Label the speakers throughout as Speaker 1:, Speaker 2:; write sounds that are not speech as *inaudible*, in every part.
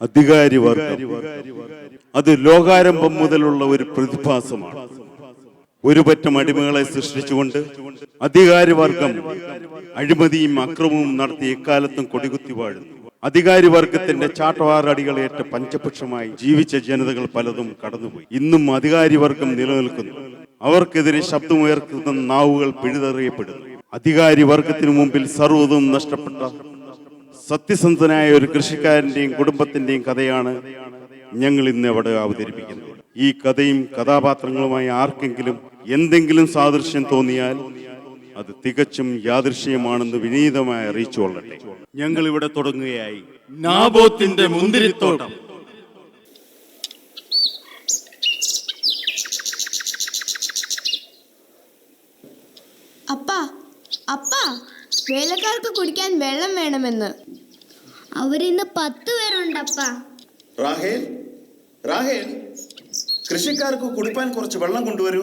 Speaker 1: അധികാരി വർഗം അത് ലോകാരംഭം മുതലുള്ള ഒരു പ്രതിഭാസമാണ്. ഒരു പറ്റം അടിമകളെ സൃഷ്ടിച്ചുകൊണ്ട് അധികാരി വർഗം അഴിമതിയും അക്രമവും നടത്തി എക്കാലത്തും കൊടികുത്തി വാഴുന്നു. അധികാരി വർഗത്തിന്റെ ചാട്ടവാറടികളേറ്റ പഞ്ചപക്ഷമായി ജീവിച്ച ജനതകൾ പലതും കടന്നുപോയി. ഇന്നും അധികാരി വർഗം നിലനിൽക്കുന്നു. അവർക്കെതിരെ ശബ്ദമുയർത്തുന്ന നാവുകൾ പിഴുതെറിയപ്പെടുന്നു. അധികാരി വർഗത്തിനു മുമ്പിൽ സർവതും നഷ്ടപ്പെട്ട സത്യസന്ധനായ ഒരു കൃഷിക്കാരന്റെയും കുടുംബത്തിന്റെയും കഥയാണ് ഞങ്ങൾ ഇന്ന് അവിടെ അവതരിപ്പിക്കുന്നത്. ഈ കഥയും കഥാപാത്രങ്ങളുമായി ആർക്കെങ്കിലും എന്തെങ്കിലും സാദൃശ്യം തോന്നിയാൽ അത് തികച്ചും യാദൃശ്യമാണെന്ന് വിനീതമായി അറിയിച്ചുകൊള്ളട്ടെ ഞങ്ങൾ ഇവിടെ തുടങ്ങുകയായി.
Speaker 2: നാബോത്തിന്റെ മുന്തിരിത്തോട്ടം.
Speaker 3: അപ്പാ അപ്പാ വേലക്കാർക്ക് കുടിക്കാൻ വെള്ളം വേണമെന്ന്.
Speaker 4: അവരിന്ന് പത്ത് പേരുണ്ടപ്പാ.
Speaker 5: റാഹേൽ റാഹേൽ കൃഷിക്കാർക്ക് കുടിപ്പാൻ കുറച്ച് വെള്ളം കൊണ്ടുവരൂ.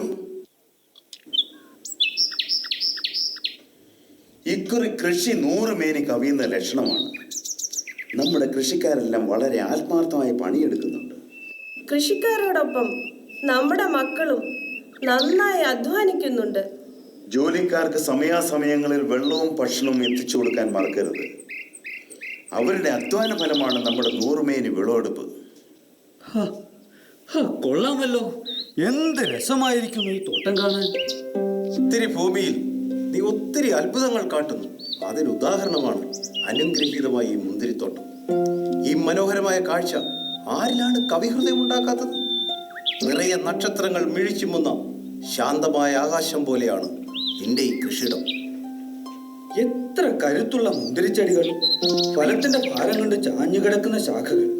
Speaker 5: ഇക്കുറി കൃഷി നൂറ് മേനി കവിയുന്ന ലക്ഷണമാണ്. നമ്മുടെ കൃഷിക്കാരെല്ലാം വളരെ ആത്മാർത്ഥമായി പണിയെടുക്കുന്നുണ്ട്.
Speaker 6: കൃഷിക്കാരോടൊപ്പം നമ്മുടെ മക്കളും നന്നായി അധ്വാനിക്കുന്നുണ്ട്.
Speaker 5: ജോലിക്കാർക്ക് സമയാസമയങ്ങളിൽ വെള്ളവും ഭക്ഷണവും എത്തിച്ചു കൊടുക്കാൻ മറക്കരുത്. അവരുടെ അധ്വാന ഫലമാണ് നമ്മുടെ നൂറുമേനി വിളവെടുപ്പ്.
Speaker 2: കൊള്ളാമല്ലോ. എന്ത് രസമായിരിക്കുന്നു ഈ തോട്ടം കാണാൻ?
Speaker 7: ഒത്തിരി ഭൂമിയിൽ നീ ഒത്തിരി അത്ഭുതങ്ങൾ കാട്ടുന്നു. അതിന് ഉദാഹരണമാണ് അനുഗ്രഹീതമായ ഈ മുന്തിരിത്തോട്ടം. ഈ മനോഹരമായ കാഴ്ച ആരിലാണ് കവിഹൃദയം ഉണ്ടാക്കാത്തത്? നിറയെ നക്ഷത്രങ്ങൾ മിഴിച്ചുമുന്ന ശാന്തമായ ആകാശം പോലെയാണ് നിന്റെ ഈ കൃഷിയിടം.
Speaker 2: എത്ര കരുത്തുള്ള മുന്തിരിച്ചെടികൾ ഫലത്തിന്റെ ഭാരം കൊണ്ട് ചാഞ്ഞു കിടക്കുന്ന ശാഖകൾ.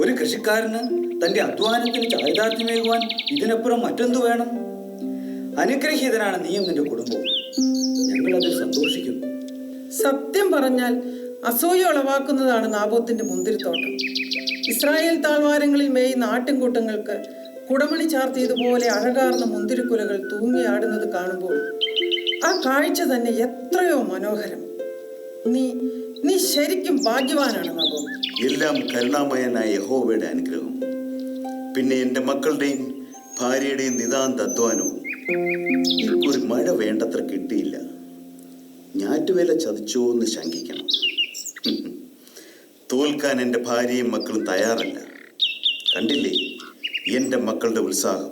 Speaker 2: ഒരു കൃഷിക്കാരന് തന്റെ അധ്വാനത്തിന് ചാരിതാർത്ഥ്യമേകുവാൻ ഇതിനപ്പുറം മറ്റെന്തു വേണം? അനുഗ്രഹീതനാണ് നീയും നിന്റെ കുടുംബവും. ഞങ്ങൾ അതിൽ സന്തോഷിക്കുന്നു.
Speaker 6: സത്യം പറഞ്ഞാൽ അസൂയ ഉളവാക്കുന്നതാണ് നാബോത്തിന്റെ മുന്തിരിത്തോട്ടം. ഇസ്രായേൽ താഴ്വാരങ്ങളിൽ മേയുന്ന ആട്ടിൻകൂട്ടങ്ങൾക്ക് കുടമണി ചാർത്തിയതുപോലെ അഴകാർന്ന മുന്തിരിക്കുലകൾ തൂങ്ങിയാടുന്നത് കാണുമ്പോൾ ആ കാഴ്ച തന്നെ എത്രയോ മനോഹരം. നീ നീ ശരിക്കും ഭാഗ്യവാനാണ്
Speaker 5: എല്ലാം കരുണാമയനായ യഹോവയുടെ അനുഗ്രഹം. പിന്നെ എന്റെ മക്കളുടെയും ഭാര്യയുടെയും നിതാന്ത അധ്വാനവും. ഒരു മഴ വേണ്ടത്ര കിട്ടിയില്ല. ഞാറ്റുവേല ചതിച്ചോ എന്ന് ശങ്കിക്കണം. തോൽക്കാൻ എന്റെ ഭാര്യയും മക്കളും തയ്യാറല്ല. കണ്ടില്ലേ? എന്റെ മക്കളുടെ ഉത്സാഹം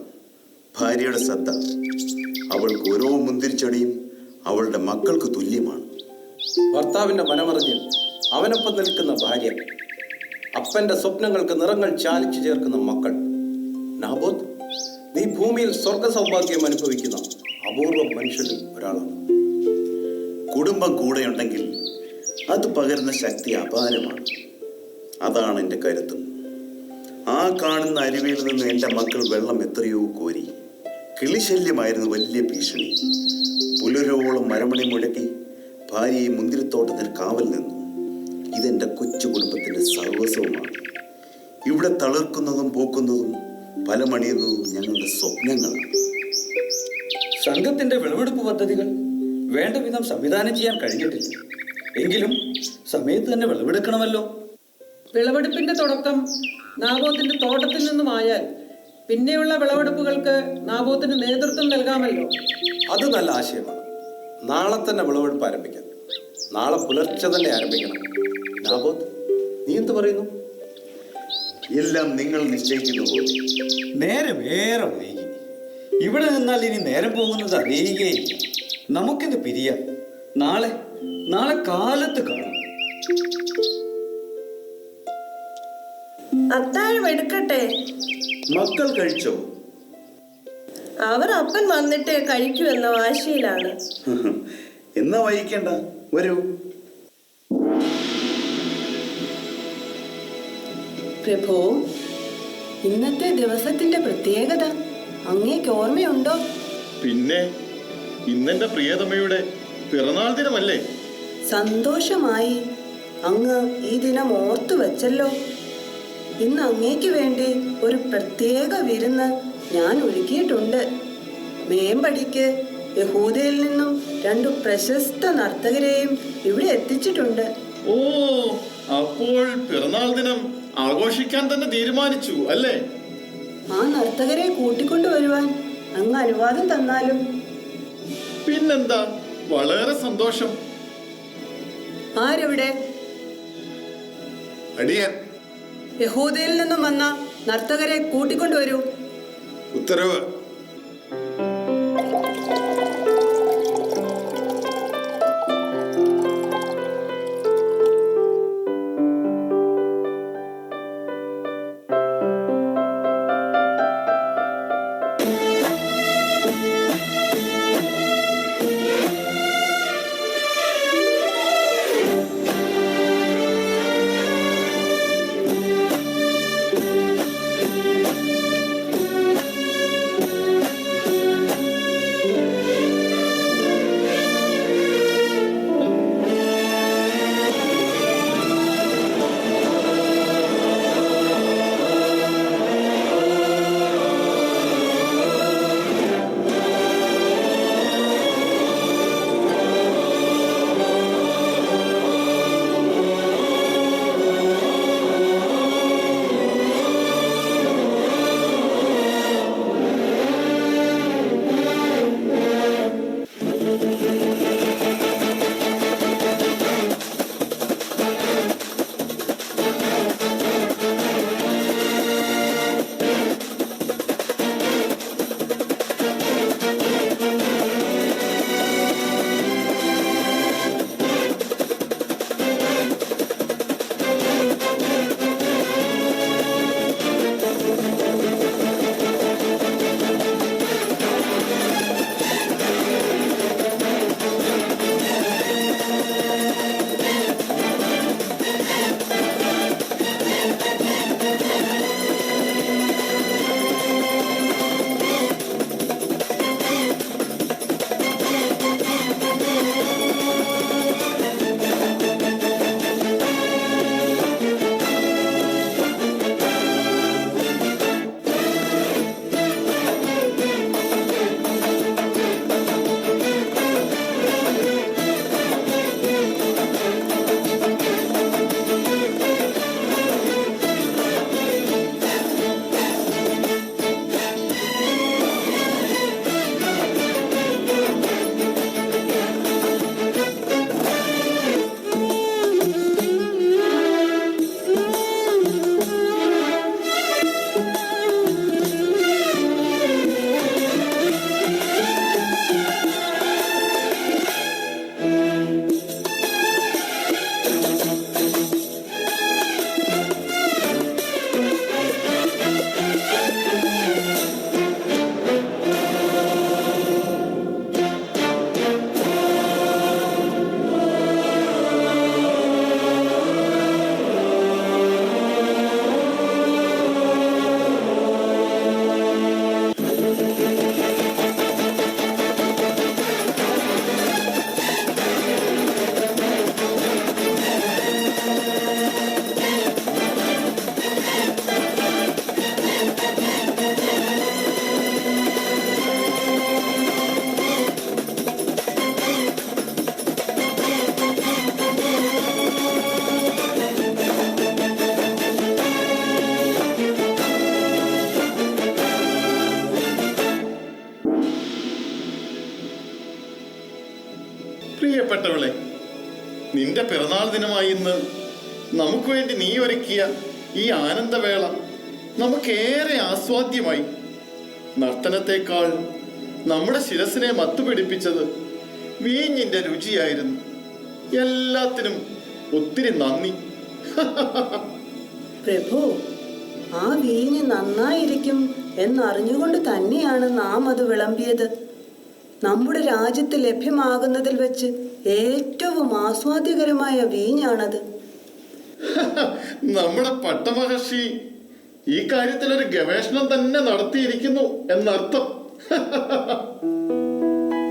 Speaker 5: ഭാര്യയുടെ ശ്രദ്ധ. അവൾക്ക് ഓരോ മുന്തിരിച്ചടിയും അവളുടെ മക്കൾക്ക് തുല്യമാണ്.
Speaker 7: ഭർത്താവിന്റെ മനമറിഞ്ഞ് അവനൊപ്പം നിൽക്കുന്ന ഭാര്യ അപ്പന്റെ സ്വപ്നങ്ങൾക്ക് നിറങ്ങൾ ചാലിച്ചു ചേർക്കുന്ന മക്കൾ. നാബോത്ത് നീ ഭൂമിയിൽ സ്വർഗ സൗഭാഗ്യം അനുഭവിക്കുന്ന അപൂർവ മനുഷ്യരിൽ ഒരാളാണ്.
Speaker 5: കുടുംബം കൂടെയുണ്ടെങ്കിൽ അത് പകരുന്ന ശക്തി അപാരമാണ്. അതാണ് എന്റെ കരുത്തും. ആ കാണുന്ന അരുവിയിൽ നിന്ന് എന്റെ മക്കൾ വെള്ളം എത്രയോ കോരി. കിളിശല്യമായിരുന്നു വലിയ ഭീഷണി. പുലരോളം മരമണി മുഴക്കി ഭാര്യയെ മുന്തിരിത്തോട്ടത്തിൽ കാവൽ നിന്നു. ഇതെന്റെ കൊച്ചു കുടുംബത്തിന്റെ സർവസ്വമാണ് ഇവിടെ തളർക്കുന്നതും പൂക്കുന്നതും ഫലമണിയുന്നതും ഞങ്ങളുടെ സ്വപ്നങ്ങളാണ്.
Speaker 2: സംഘത്തിന്റെ വിളവെടുപ്പ് പദ്ധതികൾ വേണ്ട വിധം സംവിധാനം ചെയ്യാൻ കഴിഞ്ഞിട്ടില്ല. എങ്കിലും സമയത്ത് തന്നെ വിളവെടുക്കണമല്ലോ.
Speaker 6: വിളവെടുപ്പിന്റെ തുടക്കം നാഗോത്തിന്റെ തോട്ടത്തിൽ നിന്നുമായാൽ പിന്നെയുള്ള വിളവെടുപ്പുകൾക്ക് നാബോത്തിന് നേതൃത്വം നൽകാമല്ലോ.
Speaker 7: അത് നല്ല ആശയമാണ്. നാളെ തന്നെ വിളവെടുപ്പ് ആരംഭിക്കാം. നാളെ പുലർച്ചെ തന്നെ ആരംഭിക്കണം. നാബോത്ത് നീ എന്ത് പറയുന്നു?
Speaker 5: എല്ലാം നിങ്ങൾ നിശ്ചയിക്കുന്ന നേരെ
Speaker 2: നേരം ഏറെ വൈകി. ഇവിടെ നിന്നാൽ ഇനി നേരം പോകുന്നത് അറിയുകയില്ല. നമുക്കിത് പിരിയാം. നാളെ നാളെ കാലത്ത് കാണാം.
Speaker 6: അത്താഴം എടുക്കട്ടെ.
Speaker 5: മക്കൾ കഴിച്ചോ?
Speaker 6: അവർ അപ്പൻ വന്നിട്ട് കഴിക്കൂ എന്ന വാശിയിലാണ്. *laughs*
Speaker 5: എന്നാ വൈകിക്കണ്ട വരൂ.
Speaker 6: പ്രഭു ഇന്നത്തെ ദിവസത്തിന്റെ പ്രത്യേകത അങ്ങേക്ക് ഓർമ്മയുണ്ടോ?
Speaker 8: പിന്നെ ഇന്നെന്റെ പ്രിയതമ്മയുടെ പിറന്നാൾ ദിനമല്ലേ?
Speaker 6: സന്തോഷമായി അങ്ങ് ഈ ദിനം ഓർത്തു വെച്ചല്ലോ. ഇന്ന് അങ്ങേക്ക് വേണ്ടി ഒരു പ്രത്യേക വിരുന്ന് ഞാൻ ഒരുക്കിയിട്ടുണ്ട്. മേമ്പടിക്ക് യഹൂദയിൽ നിന്നും രണ്ടു പ്രശസ്ത നർത്തകരെയും ഇവിടെ എത്തിച്ചിട്ടുണ്ട്.
Speaker 8: ഓ അപ്പോൾ പിറന്നാൾ ദിനം ആഘോഷിക്കാൻ തന്നെ തീരുമാനിച്ചു അല്ലേ?
Speaker 9: ആ നർത്തകരെ കൂട്ടിക്കൊണ്ടു വരുവാൻ അങ്ങ് അനുവാദം തന്നാലും.
Speaker 8: പിന്നെന്താ? വളരെ സന്തോഷം.
Speaker 9: ആരെവിടെ?
Speaker 7: അടിയൻ.
Speaker 9: യഹൂദയിൽ നിന്നും വന്ന നർത്തകരെ കൂട്ടിക്കൊണ്ടുവരൂ.
Speaker 7: ഉത്തരവ്
Speaker 8: ഒരുക്കിയ ഈ ആനന്ദവേള നമുക്കേറെ ആസ്വാദ്യമായി. നർത്തനത്തെക്കാൾ നമ്മുടെ ശിരസിനെ മത്തുപിടിപ്പിച്ചത് വീഞ്ഞിന്റെ രുചിയായിരുന്നു. എല്ലാത്തിനും ഒത്തിരി നന്ദി. *laughs*
Speaker 9: പ്രഭു ആ വീഞ്ഞ് നന്നായിരിക്കും എന്നറിഞ്ഞുകൊണ്ട് തന്നെയാണ് നാം അത് വിളമ്പിയത്. നമ്മുടെ രാജ്യത്ത് ലഭ്യമാകുന്നതിൽ വെച്ച് ഏറ്റവും ആസ്വാദ്യകരമായ വീഞ്ഞാണത്.
Speaker 8: നമ്മുടെ പട്ടമഹർഷി ഈ കാര്യത്തിൽ ഒരു ഗവേഷണം തന്നെ നടത്തിയിരിക്കുന്നു എന്നർത്ഥം.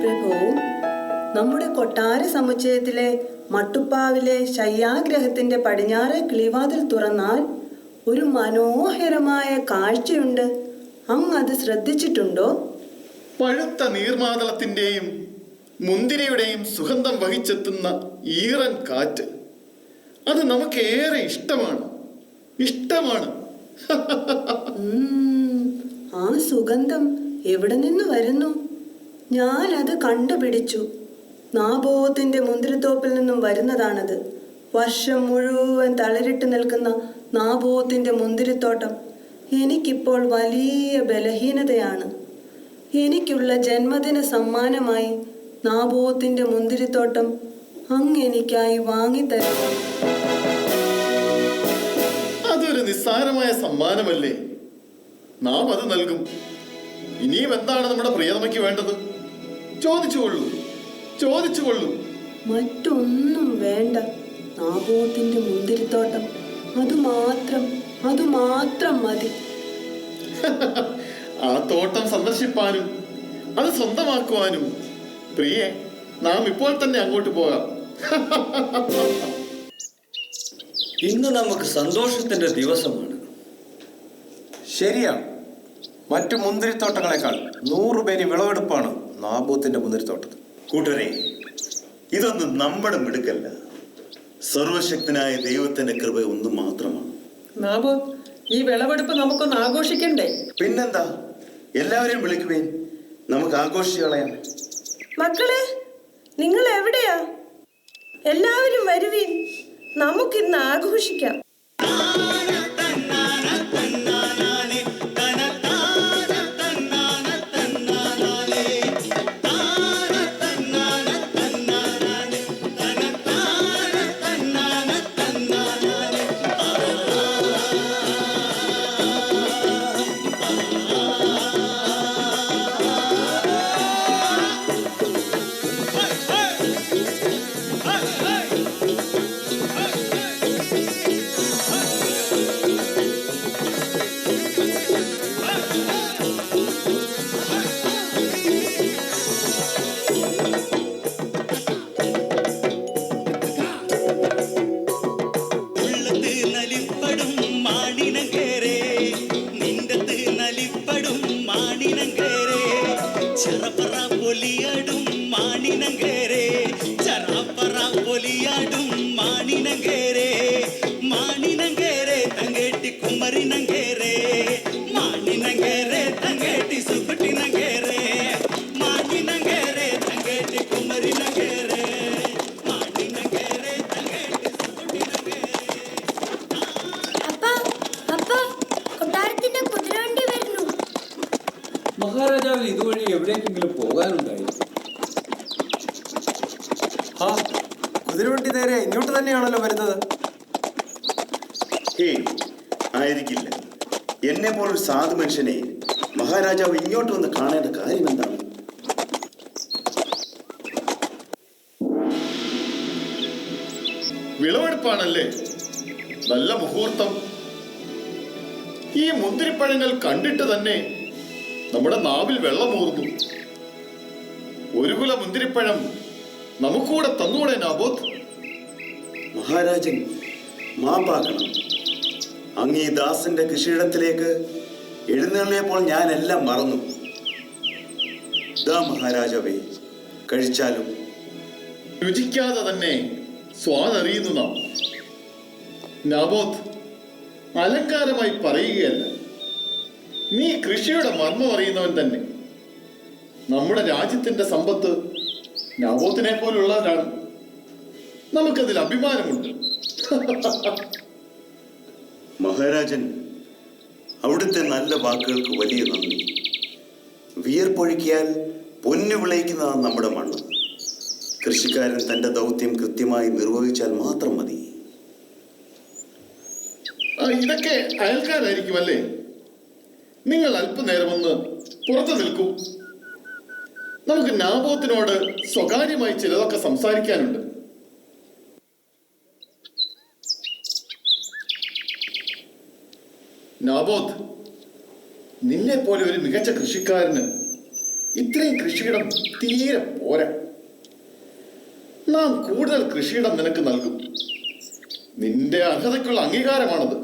Speaker 9: പ്രഭു നമ്മുടെ കൊട്ടാര സമുച്ചയത്തിലെ മട്ടുപ്പാവിലെ ശയ്യാഗ്രഹത്തിന്റെ പടിഞ്ഞാറെ കിളിവാതിൽ തുറന്നാൽ ഒരു മനോഹരമായ കാഴ്ചയുണ്ട്. അങ്ങ് അത് ശ്രദ്ധിച്ചിട്ടുണ്ടോ?
Speaker 8: പഴുത്ത നീർമാതളത്തിന്റെയും മുന്തിരിയുടെയും സുഗന്ധം വഹിച്ചെത്തുന്ന ഈറൻ കാറ്റ്. അത് നമുക്കേറെ ഇഷ്ടമാണ്. ഇഷ്ടമാണ്.
Speaker 10: ഉം, ആ സുഗന്ധം എവിടെ നിന്ന് വരുന്നു? ഞാൻ അത് കണ്ടുപിടിച്ചു. നാബോധത്തിന്റെ മുന്തിരിത്തോപ്പിൽ നിന്നും വരുന്നതാണത്. വർഷം മുഴുവൻ തളരിട്ട് നിൽക്കുന്ന നാബോധത്തിന്റെ മുന്തിരിത്തോട്ടം എനിക്കിപ്പോൾ വലിയ ബലഹീനതയാണ്. എനിക്കുള്ള ജന്മദിന സമ്മാനമായി നാബോധത്തിന്റെ മുന്തിരിത്തോട്ടം അങ്ങ്
Speaker 8: അതൊരു നിസ്സാരമായ സമ്മാനമല്ലേ? നാം അത് നൽകും. ഇനിയും എന്താണ് നമ്മുടെ പ്രിയതമയ്ക്ക് വേണ്ടത്? ചോദിച്ചുകൊള്ളൂ. ചോദിച്ചുകൊള്ളൂ.
Speaker 10: മറ്റൊന്നും വേണ്ട. നാഗോത്തിന്റെ മുന്തിരിത്തോട്ടം. അത് മാത്രം അത് മാത്രം മതി.
Speaker 8: ആ തോട്ടം സന്ദർശിപ്പാനും അത് സ്വന്തമാക്കുവാനും. പ്രിയെ നാം ഇപ്പോൾ തന്നെ അങ്ങോട്ട് പോകാം. *laughs*
Speaker 2: ഇന്ന് നമുക്ക് സന്തോഷത്തിന്റെ ദിവസമാണ്.
Speaker 7: ശരിയാണ് മറ്റു മുന്തിരിത്തോട്ടങ്ങളെക്കാൾ നൂറ് പേര് വിളവെടുപ്പാണ് നാബൂത്തിന്റെ മുന്തിരിത്തോട്ടത്തിൽ
Speaker 5: കൂട്ടരെ ഇതൊന്നും നമ്മുടെ മിടുക്കല്ല. സർവശക്തനായ ദൈവത്തിന്റെ കൃപ ഒന്ന് മാത്രമാണ്.
Speaker 10: നാബോ ഈ വിളവെടുപ്പ് നമുക്കൊന്ന് ആഘോഷിക്കണ്ടേ?
Speaker 5: പിന്നെന്താ? എല്ലാവരെയും വിളിക്കുവേൻ. നമുക്ക് ആഘോഷിക്കളയാം
Speaker 10: മക്കളെ നിങ്ങൾ എവിടെയാ? എല്ലാവരും വരുവീൻ. നമുക്കിന്ന് ആഘോഷിക്കാം.
Speaker 8: മുന്തിരിപ്പഴങ്ങൾ കണ്ടിട്ട് തന്നെ നമ്മുടെ നാവിൽ വെള്ളമൂർന്നു ഒരു കുല മുന്തിരിപ്പഴം നമുക്കൂടെ തന്നൂടെ നാബോത്ത്?
Speaker 5: മഹാരാജൻ മാപ്പാക്കണം. അങ്ങ് ഈ ദാസിന്റെ കൃഷിയിടത്തിലേക്ക് എഴുന്നള്ളിയപ്പോൾ ഞാൻ എല്ലാം മറന്നു. ദാ മഹാരാജാവേ കഴിച്ചാലും.
Speaker 8: രുചിക്കാതെ തന്നെ സ്വാദറിയുന്നു നാം. നാബോത്ത് അലങ്കാരമായി പറയുകയല്ല. നീ കൃഷിയുടെ മർമ്മം അറിയുന്നവൻ തന്നെ. നമ്മുടെ രാജ്യത്തിന്റെ സമ്പത്ത് നവോത്തിനെ പോലുള്ളവരാണ്. നമുക്കതിൽ അഭിമാനമുണ്ട്. *laughs*
Speaker 5: മഹാരാജൻ അവിടുത്തെ നല്ല വാക്കുകൾക്ക് വലിയ നന്ദി. വിയർപ്പൊഴുക്കിയാൽ പൊന്നു വിളയിക്കുന്നതാണ് നമ്മുടെ മണ്ണ്. കൃഷിക്കാരൻ തന്റെ ദൗത്യം കൃത്യമായി നിർവഹിച്ചാൽ മാത്രം മതി.
Speaker 8: ഇതൊക്കെ അയൽക്കാരായിരിക്കും അയൽക്കാരായിരിക്കുമല്ലേ? നിങ്ങൾ അല്പനേരം ഒന്ന് പുറത്തു നിൽക്കൂ. നമുക്ക് നാബോത്തിനോട് സ്വകാര്യമായി ചിലതൊക്കെ സംസാരിക്കാനുണ്ട്. നാബോത്ത് നിന്നെ പോലെ ഒരു മികച്ച കൃഷിക്കാരന് ഇത്രയും കൃഷിയിടം തീരെ പോരാ. നാം കൂടുതൽ കൃഷിയിടം നിനക്ക് നൽകും. നിന്റെ അർഹതയ്ക്കുള്ള അംഗീകാരമാണത്.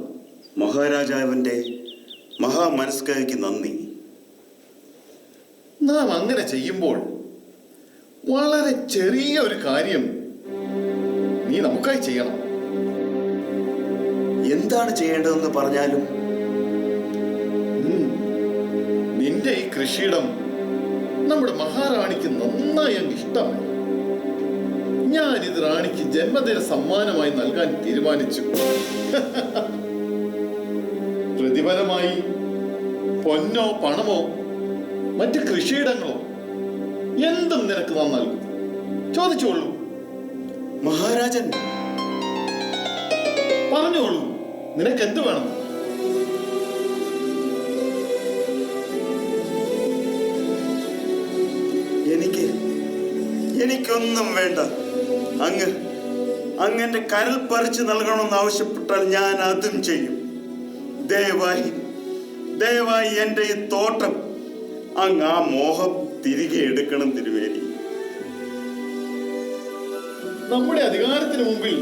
Speaker 5: മഹാരാജാവിന്റെ മഹാമനസ്കാരിക്ക് നന്ദി.
Speaker 8: നാം അങ്ങനെ ചെയ്യുമ്പോൾ വളരെ ചെറിയ ഒരു കാര്യം നീ നമുക്കായി ചെയ്യണം.
Speaker 5: എന്താണ് ചെയ്യേണ്ടതെന്ന് പറഞ്ഞാലും?
Speaker 8: നിന്റെ ഈ കൃഷിയിടം നമ്മുടെ മഹാറാണിക്ക് നന്നായി അങ്ങ് ഇഷ്ടമായി. ഞാനിത് റാണിക്ക് ജന്മദിന സമ്മാനമായി നൽകാൻ തീരുമാനിച്ചു. *laughs* പ്രതിഫലമായി പൊന്നോ പണമോ മറ്റ് കൃഷിയിടങ്ങളോ എന്തും നിനക്ക് നാം നൽകും. ചോദിച്ചോളൂ.
Speaker 5: മഹാരാജൻ.
Speaker 8: പറഞ്ഞോളൂ. നിനക്ക് എന്ത് വേണം?
Speaker 5: എനിക്ക് എനിക്കൊന്നും വേണ്ട. അങ്ങ് അങ്ങന്റെ കരൽ പറിച്ചു നൽകണമെന്ന് ആവശ്യപ്പെട്ടാൽ ഞാൻ അതും ചെയ്യും. ദയവായി ദയവായി എന്റെ ഈ തോട്ടം അങ്ങ് ആ മോഹം തിരികെ എടുക്കണം തിരുവേരി
Speaker 8: നമ്മുടെ അധികാരത്തിന് മുമ്പിൽ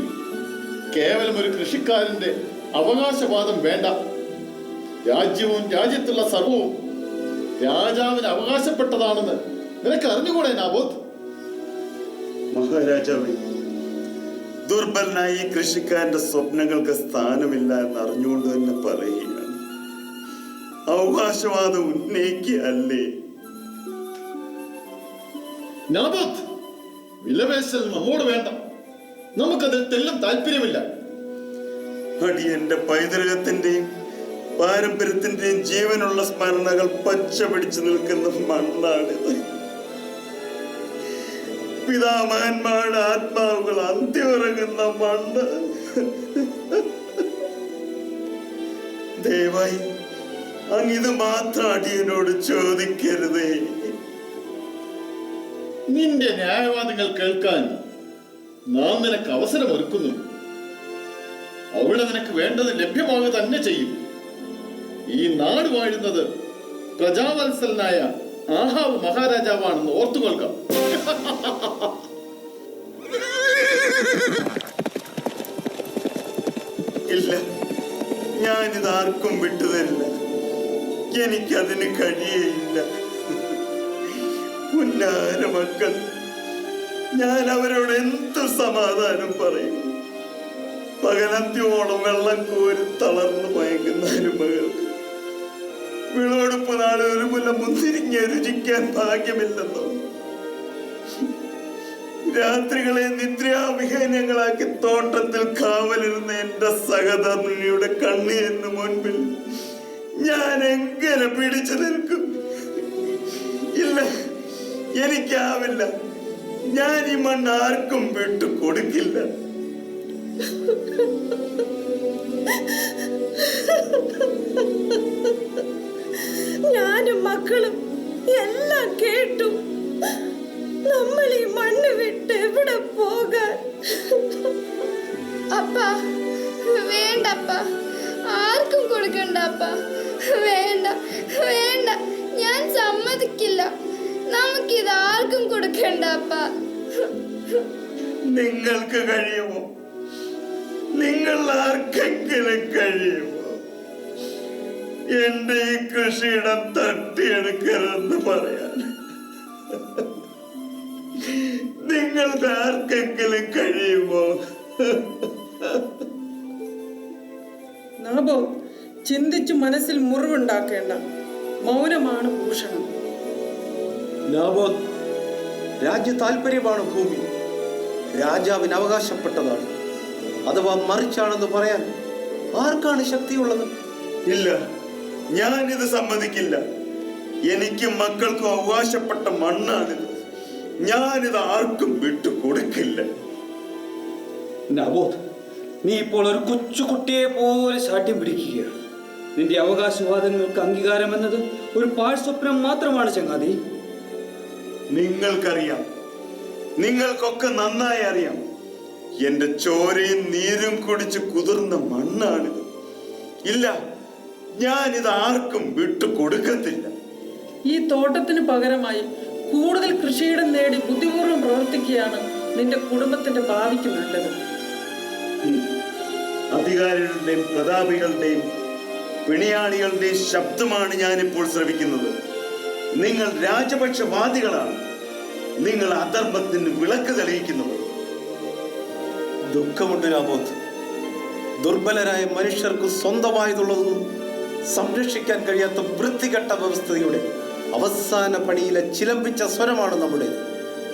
Speaker 8: കേവലം ഒരു കൃഷിക്കാരന്റെ അവകാശവാദം വേണ്ട. രാജ്യവും രാജ്യത്തുള്ള സർവവും രാജാവിന് അവകാശപ്പെട്ടതാണെന്ന് നിനക്ക് അറിഞ്ഞുകൂടെ നാബോധ്
Speaker 5: മഹാരാജാവേ ദുർബലനായ ഈ കൃഷിക്കാരന്റെ സ്വപ്നങ്ങൾക്ക് സ്ഥാനമില്ല എന്ന് അറിഞ്ഞുകൊണ്ട് തന്നെ പറയുകയാണ്. അവകാശവാദം ഉന്നയിക്കുകയല്ലേ
Speaker 8: നാബോധ് വിലപേശൽ നമ്മോട് വേണ്ട. നമുക്കത് തെല്ലും താല്പര്യമില്ല.
Speaker 5: അടിയന്റെ പൈതൃകത്തിന്റെയും പാരമ്പര്യത്തിന്റെയും ജീവനുള്ള സ്മരണകൾ പച്ച പിടിച്ചു നിൽക്കുന്ന മണ്ണാണിത്. പിതാമഹന്മാരുടെ ആത്മാവുകൾ അന്ത്യമുറങ്ങുന്ന മണ്ണ്. ദയവായി അങ്ങിത് മാത്രം അടിയനോട് ചോദിക്കരുതേ.
Speaker 8: നിന്റെ ന്യായവാദങ്ങൾ കേൾക്കാൻ നാം നിനക്ക് അവസരമൊരുക്കുന്നു അവിടെ നിനക്ക് വേണ്ടത് ലഭ്യമാകുക തന്നെ ചെയ്യും. ഈ നാട് വാഴുന്നത് പ്രജാവത്സലനായ ആഹാവ് മഹാരാജാവാണെന്ന് ഓർത്തുകൊള്ളുക
Speaker 5: ഇല്ല. ഞാനിത് ആർക്കും വിട്ടുതരില്ല. എനിക്കതിന് കഴിയയില്ല. ഉന്നാര മക്കൾ ഞാൻ അവരോട് എന്ത് സമാധാനം പറയും? പകലന്ത്യോളം വെള്ളം കോരി തളർന്നു മയങ്ങുന്ന അനുമകൾക്ക് വിളവെടുപ്പ് നാളെ ഒരു മുല്ല മുന്തിരിഞ്ഞ രുചിക്കാൻ ഭാഗ്യമില്ലെന്നോ? രാത്രികളെ നിദ്രാവിഹീനങ്ങളാക്കി തോട്ടത്തിൽ കാവലിരുന്ന എന്റെ സഹധർമ്മിണിയുടെ കണ്ണീരിന് മുൻപിൽ ഞാൻ എങ്ങനെ പിടിച്ചു നിൽക്കും? ഇല്ല എനിക്കാവില്ല. ഞാൻ ഈ മണ്ണ് ആർക്കും വിട്ടു കൊടുക്കില്ല.
Speaker 6: ഞാനും മക്കളും എല്ലാം കേട്ടു. നമ്മൾ ഈ മണ്ണ് വിട്ട് എവിടെ പോകാൻ?
Speaker 11: അപ്പ വേണ്ടപ്പ ആർക്കും കൊടുക്കണ്ട അപ്പ. വേണ്ട വേണ്ട. ഞാൻ സമ്മതിക്കില്ല. നമുക്കിത് ആർക്കും കൊടുക്കണ്ട അപ്പ.
Speaker 5: നിങ്ങൾക്ക് കഴിയുമോ? നിങ്ങൾ ആർക്കെങ്കിലും കഴിയുമോ? എന്റെ ഈ കൃഷിയിടം തട്ടിയെടുക്കരുതെന്ന് പറയാൻ. നിങ്ങൾക്ക് ആർക്കെങ്കിലും കഴിയുമോ?
Speaker 6: നാബോ ചിന്തിച്ചു മനസ്സിൽ മുറിവുണ്ടാക്കേണ്ട മൗനമാണ് ഭൂഷണം.
Speaker 7: നാബോത്ത് രാജ്യ താല്പര്യമാണ് ഭൂമി. രാജാവിന് അവകാശപ്പെട്ടതാണ്. അഥവാ മറിച്ചാണെന്ന് പറയാൻ ആർക്കാണ് ശക്തിയുള്ളത്?
Speaker 5: ഇല്ല. ഞാനിത് സമ്മതിക്കില്ല. എനിക്ക് മക്കൾക്കും അവകാശപ്പെട്ട മണ്ണാണിത്. ഞാനിത് ആർക്കും വിട്ടു കൊടുക്കില്ല
Speaker 2: നബോധ് നീ ഇപ്പോൾ ഒരു കൊച്ചുകുട്ടിയെ പോലെ ശാഠ്യം പിടിക്കുകയാണ്. നിന്റെ അവകാശവാദങ്ങൾക്ക് അംഗീകാരം എന്നത് ഒരു പാഴ്സ്വപ്നം മാത്രമാണ് ചങ്ങാതി.
Speaker 5: നിങ്ങൾക്കറിയാം. നിങ്ങൾക്കൊക്കെ നന്നായി അറിയാം. എന്റെ ചോരയും നീരും കുടിച്ച് കുതിർന്ന മണ്ണാണിത്. ഇല്ല ഞാനിത് ആർക്കും വിട്ടു കൊടുക്കത്തില്ല
Speaker 6: ഈ തോട്ടത്തിന് പകരമായി കൂടുതൽ കൃഷിയിടം നേടി ബുദ്ധിപൂർവം പ്രവർത്തിക്കുകയാണ് നിന്റെ കുടുംബത്തിന്റെ ഭാവിക്ക് നല്ലത്.
Speaker 5: അധികാരികളുടെയും പ്രതാപികളുടെയും പിണിയാളികളുടെയും ശബ്ദമാണ് ഞാനിപ്പോൾ ശ്രവിക്കുന്നത്. നിങ്ങൾ രാജപക്ഷവാദികളാണ്. നിങ്ങൾ അധർമ്മത്തിന് വിളക്ക് തെളിയിക്കുന്നവർ
Speaker 7: ദുഃഖമുണ്ട് രാമോത്ത്. ദുർബലരായ മനുഷ്യർക്ക് സ്വന്തമായതുള്ളതൊന്നും സംരക്ഷിക്കാൻ കഴിയാത്ത വൃത്തികെട്ട വ്യവസ്ഥയുടെ അവസാന പണിയിലെ ചിലമ്പിച്ച സ്വരമാണ് നമ്മുടെ.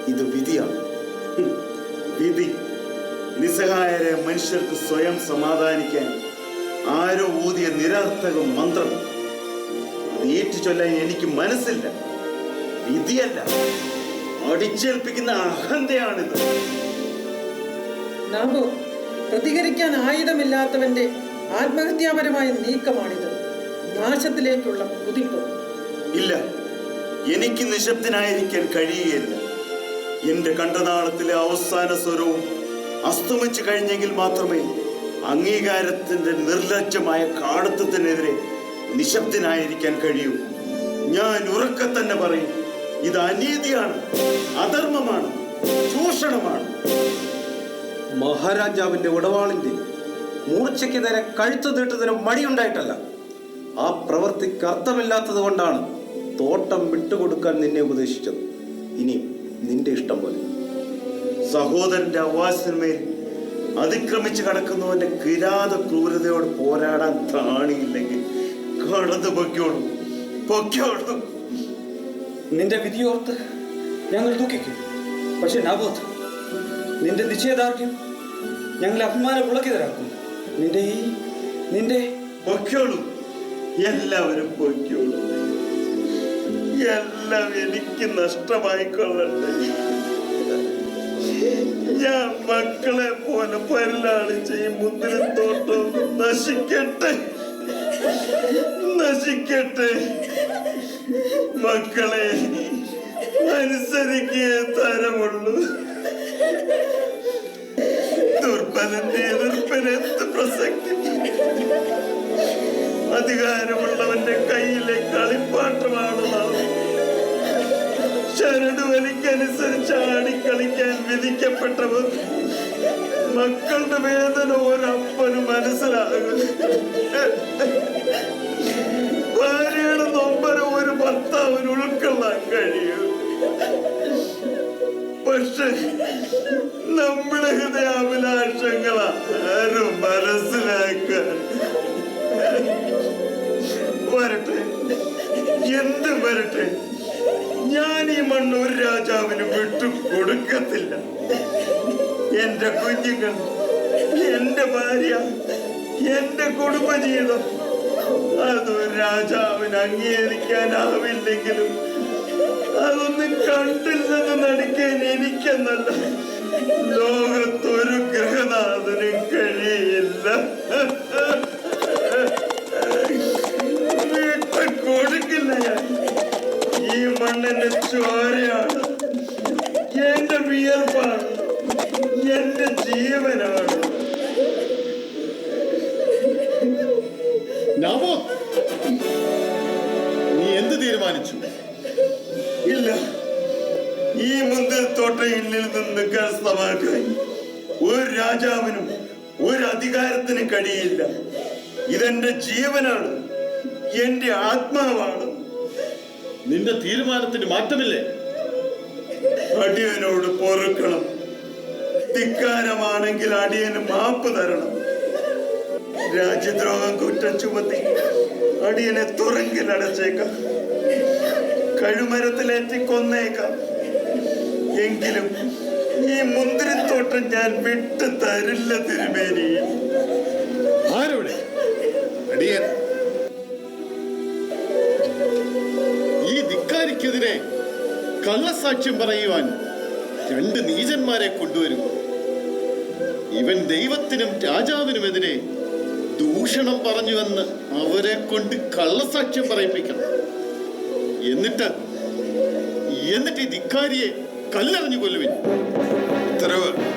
Speaker 7: ഇത് വിധിയാണ്.
Speaker 5: വിധി. നിസ്സഹായരെ മനുഷ്യർക്ക് സ്വയം സമാധാനിക്കാൻ ആരോ ഊതിയ നിരർത്ഥക മന്ത്രം. ഏറ്റു ചൊല്ലാൻ എനിക്ക് മനസ്സില്ല. വിധിയല്ല. അടിച്ചേൽപ്പിക്കുന്ന അഹന്തയാണിത്.
Speaker 9: പ്രതികരിക്കാൻ ആയുധമില്ലാത്തവന്റെ ആത്മഹത്യാപരമായ നീക്കമാണിത്. നാശത്തിലേക്കുള്ള കുതിപ്പ്.
Speaker 5: ഇല്ല എനിക്ക് നിശബ്ദനായിരിക്കാൻ കഴിയുകയില്ല. എന്റെ കണ്ടനാളത്തിലെ അവസാന സ്വരവും അസ്തമിച്ചു കഴിഞ്ഞെങ്കിൽ മാത്രമേ അംഗീകാരത്തിന്റെ നിർലജ്ജമായ കാടത്വത്തിനെതിരെ നിശബ്ദനായിരിക്കാൻ കഴിയൂ. ഞാൻ ഉറക്കെ തന്നെ പറയും ഇത് അനീതിയാണ് അധർമ്മമാണ് ചൂഷണമാണ്.
Speaker 7: മഹാരാജാവിന്റെ ഉടവാളിന്റെ മൂർച്ചയ്ക്ക് നേരെ കഴുത്തു നീട്ടുന്നതിന് മടിയുണ്ടായിട്ടല്ല. ആ പ്രവൃത്തിക്ക് അർത്ഥമില്ലാത്തത് കൊണ്ടാണ് തോട്ടം വിട്ടുകൊടുക്കാൻ നിന്നെ ഉപദേശിച്ചത്. ഇനി നിന്റെ ഇഷ്ടം പോലെ.
Speaker 5: സഹോദരന്റെ അവകാശത്തിന്മേൽ അതിക്രമിച്ച് കടക്കുന്നവന്റെ കിരാത ക്രൂരതയോട് പോരാടാൻ താണിയില്ലെങ്കിൽ കടന്നു പൊയ്ക്കോളൂ. പൊയ്ക്കോളൂ.
Speaker 2: നിന്റെ വിധിയോർത്ത് ഞങ്ങൾ ദുഃഖിക്കും. പക്ഷെ നബോധ് നിന്റെ നിശ്ചയദാർഢ്യം ഞങ്ങളെ അഭിമാനം പുളക്കിതരാക്കും നിന്റെ ഈ നിന്റെ
Speaker 5: പൊയ്ക്കോളൂ. എല്ലാവരും പൊയ്ക്കോളൂ. എല്ലാം എനിക്ക് നഷ്ടമായിക്കൊള്ളട്ടെ. ഞാൻ മക്കളെ പോലെ പരിലാളിച്ച് ഈ മുന്തിരിത്തോട്ടം നശിക്കട്ടെ. നശിക്കട്ടെ. മക്കളെ അനുസരിക്കേ തരമുള്ളൂ. ദുർബലന്റെ എതിർപ്പിനെ പ്രസക്തി? അധികാരമുള്ളവന്റെ കയ്യിലെ കളിപ്പാട്ടമാണ് നാം. ചരടുവലിക്കനുസരിച്ച് ആടിക്കളിക്കാൻ വിധിക്കപ്പെട്ടവർ മക്കളുടെ വേദന ഒരപ്പനും മനസ്സിലാകും ഭാര്യയുടെ നൊമ്പരം ഒരു ഭർത്താവിന് ഉൾക്കൊള്ളാൻ കഴിയും. പക്ഷെ നമ്മുടെ ഹൃദയാഭിലാഷങ്ങൾ ആരും മനസ്സിലാക്കാൻ എന്ത് വരട്ടെ ഞാൻ ഈ മണ്ണൂർ രാജാവിന് വിട്ടു കൊടുക്കത്തില്ല എന്റെ കുഞ്ഞുങ്ങൾ എന്റെ ഭാര്യ എന്റെ കുടുംബജീവിതം അത് രാജാവിന് അംഗീകരിക്കാനാവില്ലെങ്കിലും അതൊന്നും കണ്ടില്ലെന്ന് നടിക്കാൻ എനിക്കെന്നല്ല. ലോകത്തൊരു ഗൃഹനാഥനും കഴിയില്ല.
Speaker 8: തീരുമാനിച്ചു.
Speaker 5: ഇല്ല ഈ മുന്തിരിത്തോട്ടയിൽ നിന്ന് കരസ്ഥമാക്കാൻ ഒരു രാജാവിനും ഒരു അധികാരത്തിനും കഴിയില്ല. ഇതെന്റെ ജീവനാണ് എന്റെ ആത്മാവാണ്.
Speaker 8: നിന്റെ തീരുമാനത്തിന് മാറ്റമില്ലേ?
Speaker 5: അടിയനോട് പൊറുക്കണം. ധിക്കാരമാണെങ്കിൽ അടിയന് മാപ്പ് തരണം. രാജ്യദ്രോഹം കുറ്റം ചുമത്തി അടിയനെ തുറങ്കിൽ അടച്ചേക്കാം കഴുമരത്തിലേറ്റി കൊന്നേക്കാം എങ്കിലും ഈ മുന്തിരിത്തോട്ടം ഞാൻ വിട്ടു തരില്ല തിരുമേനി.
Speaker 8: ആരോടെ ഈ ധിക്കാരിക്കെതിരെ കള്ളസാക്ഷ്യം പറയുവാൻ രണ്ട് നീചന്മാരെ കൊണ്ടുവരും ഇവൻ ദൈവത്തിനും രാജാവിനുമെതിരെ ദൂഷണം പറഞ്ഞുവെന്ന് അവരെ കൊണ്ട് കള്ളസാക്ഷ്യം പറയിപ്പിക്കണം. എന്നിട്ട് എന്നിട്ട് ഈ ധിക്കാരിയെ കല്ലെറിഞ്ഞു കൊല്ലുവിൻ.
Speaker 12: ഉത്തരവ്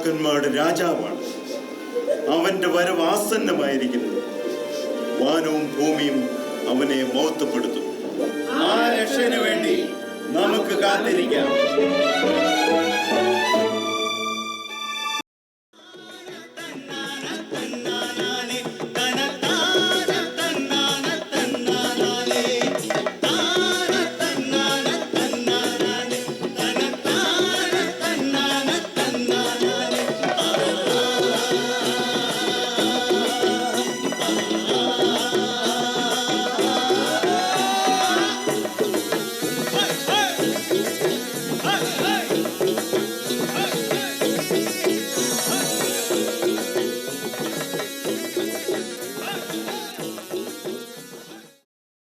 Speaker 5: രാജാക്കന്മാരുടെ രാജാവാണ്. അവന്റെ വരവ് ആസന്നമായിരിക്കുന്നു. വാനവും ഭൂമിയും അവനെ മഹത്വപ്പെടുത്തും ആ രക്ഷന് വേണ്ടി നമുക്ക് കാത്തിരിക്കാം.